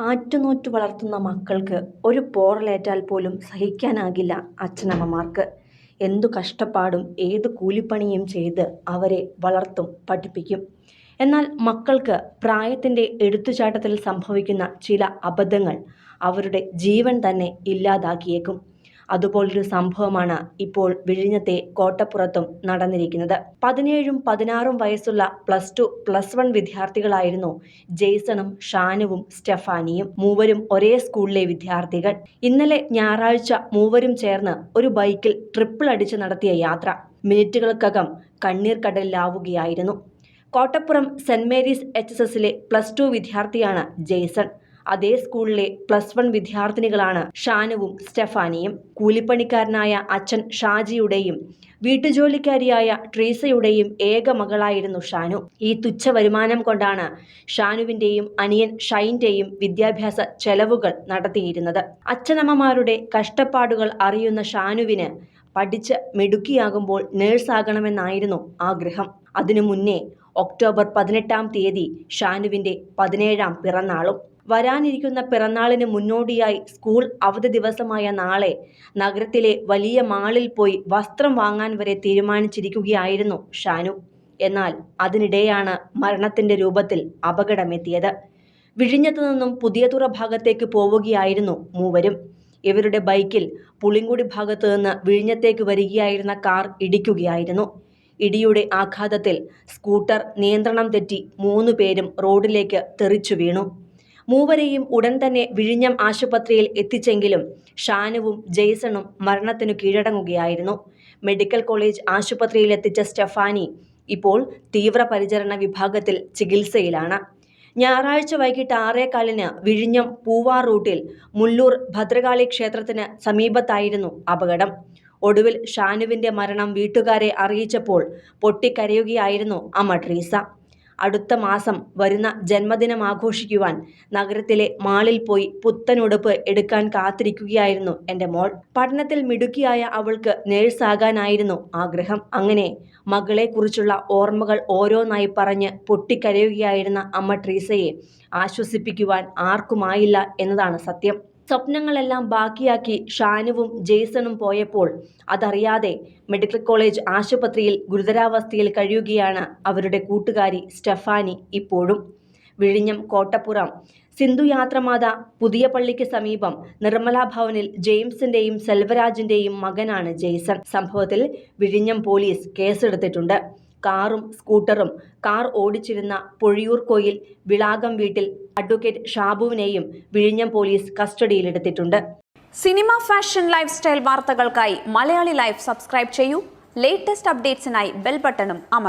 ആറ്റുനോറ്റു വളർത്തുന്ന മക്കൾക്ക് ഒരു പോറലേറ്റാൽ പോലും സഹിക്കാനാകില്ല അച്ഛനമ്മമാർക്ക്. എന്തു കഷ്ടപ്പാടും ഏത് കൂലിപ്പണിയും ചെയ്ത് അവരെ വളർത്തും പഠിപ്പിക്കും. എന്നാൽ മക്കൾക്ക് പ്രായത്തിന്റെ എടുത്തുചാട്ടത്തിൽ സംഭവിക്കുന്ന ചില അബദ്ധങ്ങൾ അവരുടെ ജീവൻ തന്നെ ഇല്ലാതാക്കിയേക്കും. അതുപോലൊരു സംഭവമാണ് ഇപ്പോൾ വിഴിഞ്ഞത്തെ കോട്ടപ്പുറത്തും നടന്നിരിക്കുന്നത്. പതിനേഴും പതിനാറും വയസ്സുള്ള പ്ലസ് ടു പ്ലസ് വൺ വിദ്യാർത്ഥികളായിരുന്നു ജെയ്സണും ഷാനുവും സ്റ്റെഫാനിയും. മൂവരും ഒരേ സ്കൂളിലെ വിദ്യാർത്ഥികൾ. ഇന്നലെ ഞായറാഴ്ച മൂവരും ചേർന്ന് ഒരു ബൈക്കിൽ ട്രിപ്പിൾ അടിച്ച് നടത്തിയ യാത്ര. മിനിറ്റുകൾക്കകം കണ്ണീർ കടലിലാവുകയായിരുന്നു Kottappuram saint Mary's H S എസിലെ പ്ലസ് ടു വിദ്യാർത്ഥിയാണ് ജെയ്സൺ. അതേ സ്കൂളിലെ പ്ലസ് വൺ വിദ്യാർത്ഥിനികളാണ് ഷാനുവും സ്റ്റെഫാനിയും. കൂലിപ്പണിക്കാരനായ അച്ഛൻ ഷാജിയുടെയും വീട്ടുജോലിക്കാരിയായ ട്രീസയുടെയും ഏക മകളായിരുന്നു ഷാനു. ഈ തുച്ഛ വരുമാനം കൊണ്ടാണ് ഷാനുവിന്റെയും അനിയൻ ഷൈന്റെയും വിദ്യാഭ്യാസ ചെലവുകൾ നടത്തിയിരുന്നത്. അച്ഛനമ്മമാരുടെ കഷ്ടപ്പാടുകൾ അറിയുന്ന ഷാനുവിന് പഠിച്ച് മിടുക്കിയാകുമ്പോൾ നേഴ്സാകണമെന്നായിരുന്നു ആഗ്രഹം. അതിനു മുന്നേ ഒക്ടോബർ പതിനെട്ടാം തീയതി ഷാനുവിന്റെ പതിനേഴാം പിറന്നാളും. വരാനിരിക്കുന്ന പിറന്നാളിന് മുന്നോടിയായി സ്കൂൾ അവധി ദിവസമായ നാളെ നഗരത്തിലെ വലിയ മാളിൽ പോയി വസ്ത്രം വാങ്ങാൻ വരെ തീരുമാനിച്ചിരിക്കുകയായിരുന്നു ഷാനു. എന്നാൽ അതിനിടെയാണ് മരണത്തിന്റെ രൂപത്തിൽ അപകടമെത്തിയത്. വിഴിഞ്ഞത്തു നിന്നും പുതിയതുറ ഭാഗത്തേക്ക് പോവുകയായിരുന്നു മൂവരും. ഇവരുടെ ബൈക്കിൽ പുളിങ്കുടി ഭാഗത്തു നിന്ന് വിഴിഞ്ഞത്തേക്ക് വരികയായിരുന്ന കാർ ഇടിക്കുകയായിരുന്നു. ഇടിയുടെ ആഘാതത്തിൽ സ്കൂട്ടർ നിയന്ത്രണം തെറ്റി മൂന്നു പേരും റോഡിലേക്ക് തെറിച്ചു വീണു. മൂവരെയും ഉടൻ തന്നെ വിഴിഞ്ഞം ആശുപത്രിയിൽ എത്തിച്ചെങ്കിലും ഷാനുവും ജെയ്സണും മരണത്തിനു കീഴടങ്ങുകയായിരുന്നു. മെഡിക്കൽ കോളേജ് ആശുപത്രിയിൽ എത്തിച്ച സ്റ്റെഫാനി ഇപ്പോൾ തീവ്രപരിചരണ വിഭാഗത്തിൽ ചികിത്സയിലാണ്. ഞായറാഴ്ച വൈകിട്ട് ആറേകാലിന് വിഴിഞ്ഞം പൂവാർ റൂട്ടിൽ മുല്ലൂർ ഭദ്രകാളി ക്ഷേത്രത്തിന് സമീപത്തായിരുന്നു അപകടം. ഒടുവിൽ ഷാനുവിന്റെ മരണം വീട്ടുകാരെ അറിയിച്ചപ്പോൾ പൊട്ടിക്കരയുകയായിരുന്നു ട്രീസ അടുത്ത മാസം വരുന്ന ജന്മദിനം ആഘോഷിക്കുവാൻ നഗരത്തിലെ മാളിൽ പോയി പുത്തനുടുപ്പ് എടുക്കാൻ കാത്തിരിക്കുകയായിരുന്നു എന്റെ മോൾ. പഠനത്തിൽ മിടുക്കിയായ അവൾക്ക് നേഴ്സാകാനായിരുന്നു ആഗ്രഹം. അങ്ങനെ മകളെക്കുറിച്ചുള്ള ഓർമ്മകൾ ഓരോന്നായി പറഞ്ഞ് പൊട്ടിക്കരയുകയായിരുന്ന അമ്മ ട്രീസയെ ആശ്വസിപ്പിക്കുവാൻ ആർക്കുമായില്ല എന്നതാണ് സത്യം. സ്വപ്നങ്ങളെല്ലാം ബാക്കിയാക്കി ഷാനുവും ജെയ്സണും പോയപ്പോൾ അതറിയാതെ മെഡിക്കൽ കോളേജ് ആശുപത്രിയിൽ ഗുരുതരാവസ്ഥയിൽ കഴിയുകയാണ് അവരുടെ കൂട്ടുകാരി സ്റ്റെഫാനി ഇപ്പോഴും. വിഴിഞ്ഞം കോട്ടപ്പുറം സിന്ധു യാത്രമാത പുതിയ പള്ളിക്ക് സമീപം നിർമ്മല ഭവനിൽ ജെയിംസിന്റെയും സെൽവരാജിന്റെയും മകനാണ് ജെയ്സൺ. സംഭവത്തിൽ വിഴിഞ്ഞം പോലീസ് കേസെടുത്തിട്ടുണ്ട്. കാറും സ്കൂട്ടറും. കാർ ഓടിച്ചിരുന്ന പൊഴിയൂർ കോയിൽ വിളാകം വീട്ടിൽ അഡ്വക്കേറ്റ് ഷാബുവിനെയും വിഴിഞ്ഞം പോലീസ് കസ്റ്റഡിയിലെടുത്തിട്ടുണ്ട്. സിനിമ ഫാഷൻ ലൈഫ് സ്റ്റൈൽ വാർത്തകൾക്കായി മലയാളി ലൈഫ് സബ്സ്ക്രൈബ് ചെയ്യൂ. ലേറ്റസ്റ്റ് അപ്ഡേറ്റ്സിനായി ബെൽ ബട്ടണും അമർ